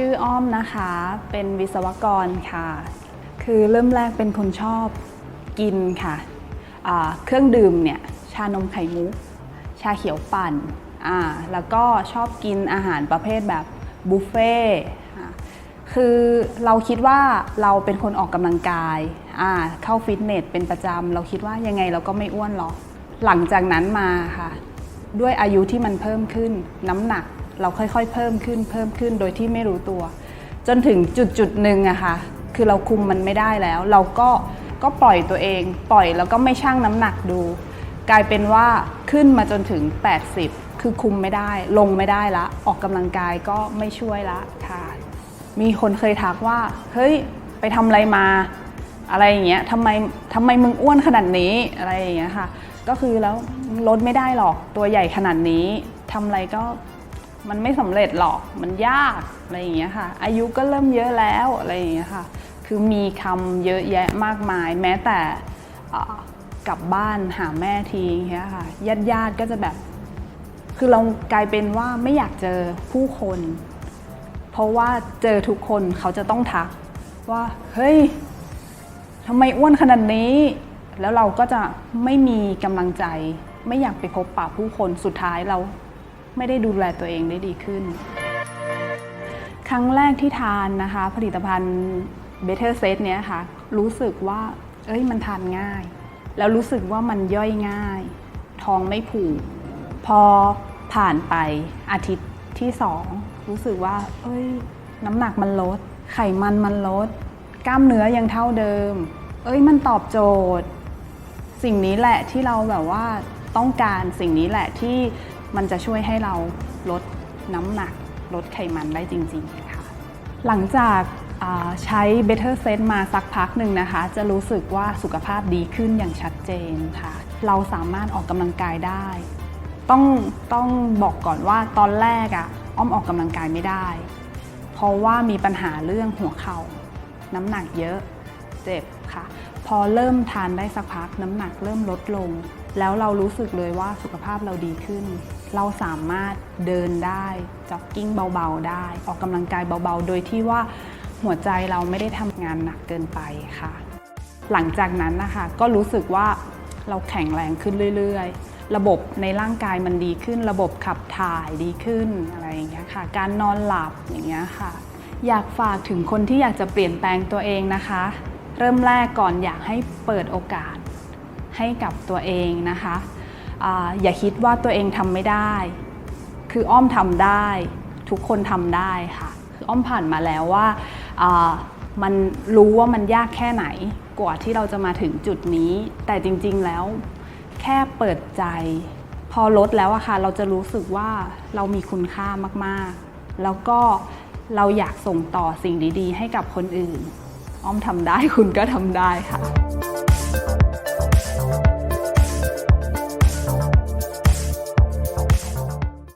ชื่ออ้อมนะคะ เป็นวิศวกรค่ะ คือเริ่มแรกเป็นคนชอบกินค่ะ เครื่องดื่มเนี่ยชานมไข่มุก ชาเขียวปั่นอ่าแล้วก็ชอบกินอาหารประเภทแบบบุฟเฟ่คือเราคิดว่าเราเป็นคนออกกำลังกาย เข้าฟิตเนสเป็นประจำ เราคิดว่ายังไงเราก็ไม่อ้วนหรอก หลังจากนั้นมาค่ะ ด้วยอายุที่มันเพิ่มขึ้นน้ำหนัก เราค่อยๆ เพิ่มขึ้นเพิ่มขึ้นโดยที่ไม่รู้ตัว จนถึงจุดจุดหนึ่งอะค่ะคือเราคุมมันไม่ได้แล้ว เราก็ก็ปล่อยตัวเอง ปล่อยแล้วก็ไม่ชั่งน้ำหนักดู กลายเป็นว่าขึ้นมาจนถึง 80 คือคุมไม่ได้ ลงไม่ได้ละ ออกกำลังกายก็ไม่ช่วยละค่ะ มีคนเคยทักว่าเฮ้ยไปทำอะไรมาอะไรอย่างเงี้ยทำไมทำไมมึงอ้วนขนาดนี้อะไรอย่างเงี้ยค่ะ ก็คือแล้วลดไม่ได้หรอกตัวใหญ่ขนาดนี้ทำอะไรก็ มันไม่สำเร็จหรอกมันยากอะไรอย่างเงี้ยค่ะ อายุก็เริ่มเยอะแล้วอะไรอย่างเงี้ยค่ะ คือมีคำเยอะแยะมากมาย แม้แต่กลับบ้านหาแม่ทีอย่างเงี้ยค่ะญาติญาติๆก็จะแบบ คือเรากลายเป็นว่าไม่อยากเจอผู้คน เพราะว่าเจอทุกคนเขาจะต้องทักว่าเฮ้ยทำไมอ้วนขนาดนี้ แล้วเราก็จะไม่มีกำลังใจ ไม่อยากไปพบปะผู้คนสุดท้ายเรา ไม่ได้ดูแลตัวเองได้ดีขึ้น ครั้งแรกที่ทานนะคะ ผลิตภัณฑ์ Better Set เนี้ยค่ะ รู้สึกว่า เอ้ยมันทานง่าย แล้วรู้สึกว่ามันย่อยง่าย ท้องไม่ผูก พอผ่านไปอาทิตย์ที่สองรู้สึกว่า เอ้ย น้ำหนักมันลด ไขมันมันลด กล้ามเนื้อยังเท่าเดิม เอ้ยมันตอบโจทย์ สิ่งนี้แหละที่เราแบบว่าต้องการสิ่งนี้แหละที่ มันจะช่วยให้เราลดน้ำหนัก ลดไขมันได้จริงๆค่ะ หลังจากใช้ Better Set มาสักพักหนึ่งนะคะ จะรู้สึกว่าสุขภาพดีขึ้นอย่างชัดเจนค่ะ เราสามารถออกกำลังกายได้ ต้องต้องบอกก่อนว่าตอนแรกอะอ้อมออกกำลังกายไม่ได้ เพราะว่ามีปัญหาเรื่องหัวเข่าน้ำหนักเยอะเจ็บค่ะ พอเริ่มทานได้สักพักน้ำหนักเริ่มลดลง แล้วเรารู้สึกเลยว่าสุขภาพเราดีขึ้น เราสามารถเดินได้จ็อกกิ้งเบาๆ ได้ ออกกำลังกายเบาๆ โดยที่ว่าหัวใจเราไม่ได้ทำงานหนักเกินไปค่ะ หลังจากนั้นนะคะก็รู้สึกว่าเราแข็งแรงขึ้นเรื่อยๆ ระบบในร่างกายมันดีขึ้น ระบบขับถ่ายดีขึ้นอะไรอย่างเงี้ยค่ะ การนอนหลับอย่างเงี้ยค่ะ อยากฝากถึงคนที่อยากจะเปลี่ยนแปลงตัวเองนะคะ เริ่มแรกก่อนอยากให้เปิดโอกาส ให้กับตัวเองนะคะอาอย่าคิดว่าตัวเองทำไม่ได้ คืออ้อมทำได้ ทุกคนทำได้ค่ะ คืออ้อมผ่านมาแล้วว่ามันรู้ว่ามันยากแค่ไหนกว่าที่เราจะมาถึงจุดนี้ แต่จริง ๆแล้วแค่เปิดใจ พอลดแล้วอะค่ะ เราจะรู้สึกว่าเรามีคุณค่ามากๆ แล้วก็เราอยากส่งต่อสิ่งดี ๆ ให้กับคนอื่น อ้อมทำได้คุณก็ทำได้ค่ะ